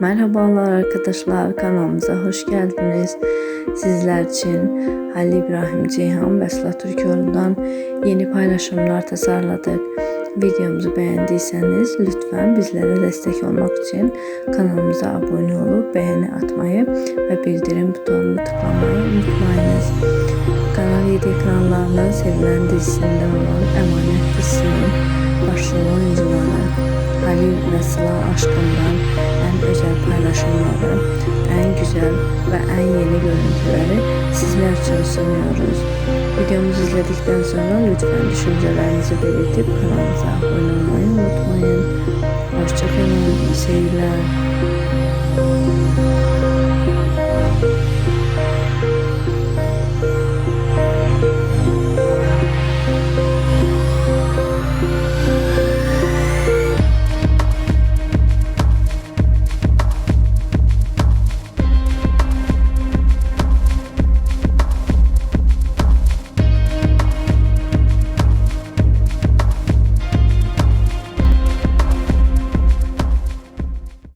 Merhabalar arkadaşlar kanalımıza hoş geldiniz. Sizler için Halil İbrahim Ceyhan ve Sıla Türkoğlu'ndan yeni paylaşımlar tasarladık. Videomuzu beğendiyseniz lütfen bizlere destek olmak için kanalımıza abone olup beğeni atmayı ve bildirim butonunu tıklamayı unutmayınız. Kanal 7 ekranlarının sevilen dizisinden olan Emanet dizisinin sevgi və silah aşkından ən özəl paylaşımları, ən güzəl və ən yeni görüntüləri sizlər üçün sunuyoruz. Videomuzu izlədikdən sonra lütfən düşüncələrinizi belirtib kanalımıza abunə olmayı unutmayın. Hoşçakalın, seyirlər.